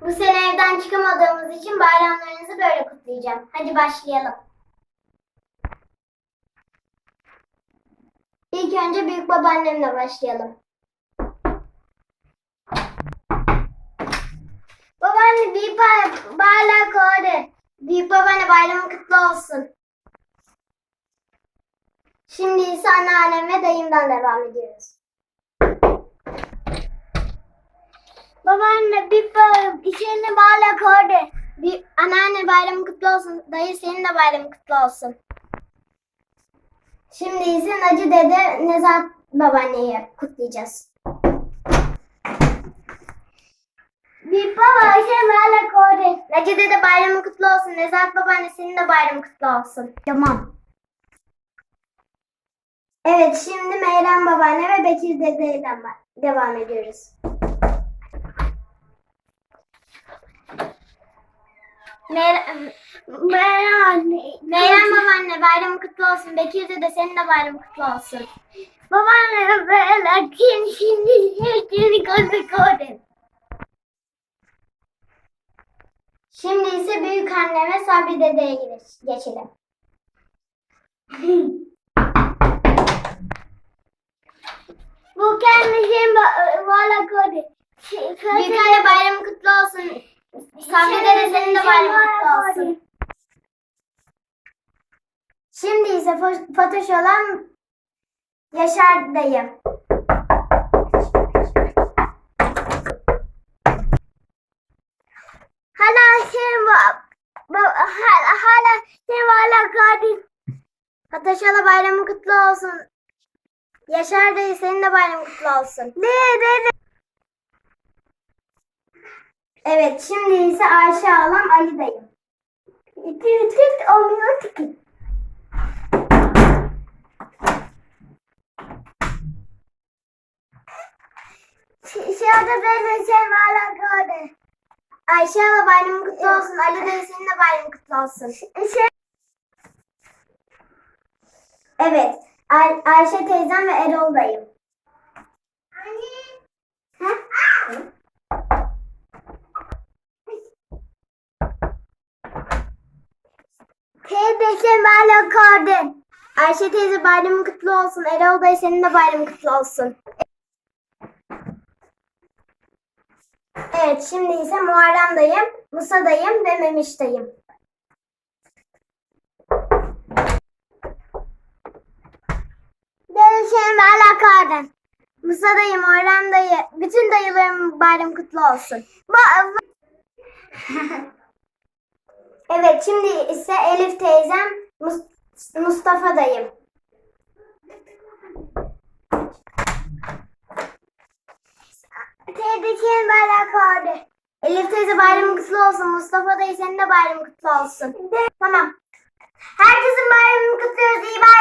Bu sene evden çıkamadığımız için bayramlarınızı böyle kutlayacağım. Hadi başlayalım. İlk önce büyük babaannemle başlayalım. Babaanne büyük ba- bayrak koydu. Büyük babaanne bayramın kutlu olsun. Şimdi ise anneannem ve dayımdan devam ediyoruz. Babaanne bir bayram, içerini bayrak koydu. Bir anneanne bayramın kutlu olsun. Dayı senin de bayramın kutlu olsun. Şimdi ise Naci dede Nezat babaanneyi kutlayacağız. Bir baba şey böyle koydu. Naci dede bayramın kutlu olsun. Nezat babaanne senin de bayramın kutlu olsun. Tamam. Evet şimdi Meyrem babaanne ve Bekir dededen ba- devam ediyoruz. Meyrem, Meyrem babaanne bayramın kutlu olsun. Bekir dede senin de bayramın kutlu olsun. Babaanne böyle şimdi hepsini koydu koydu. Şimdi ise büyük anneme Sabri dedeye geç- geçelim. Bu kendisi valla koydu. Büyük anne bayramı kutlu olsun. Sabri dede senin de bayramın kutlu olsun. Şimdi ise Fatoş olan Yaşar dayım. Hala var. Hala, hala şey valla koydu. Fatoş hala bayramı kutlu olsun. Yaşar dayı senin de bayramın kutlu olsun. Ne ne ne. Evet şimdi ise Ayşe alam Ali dayım. Tit tit olmuyor tit. Şurada böyle şey var koydu. Ayşe hala bayramın kutlu olsun. Ali dayı senin de bayramın kutlu olsun. Şey... Evet. Ay- Ayşe teyzem ve Erol dayım. Teyze Mala Kardin. Ayşe teyze bayramın kutlu olsun. Erol dayı senin de bayramın kutlu olsun. Evet şimdi ise Muharrem dayım, Musa dayım ve Memiş dayım. Görüşelim Mala Kardin. Musa dayı, Muharrem dayı, bütün dayılarımın bayramı kutlu olsun. Ba- Evet şimdi ise Elif teyzem Mus- Mustafa dayım. Teyzeciğim bayrak vardı. Elif teyze bayramı kutlu olsun. Mustafa dayı senin de bayramı kutlu olsun. Tamam. Herkesin bayramını kutluyoruz. İyi bayramlar.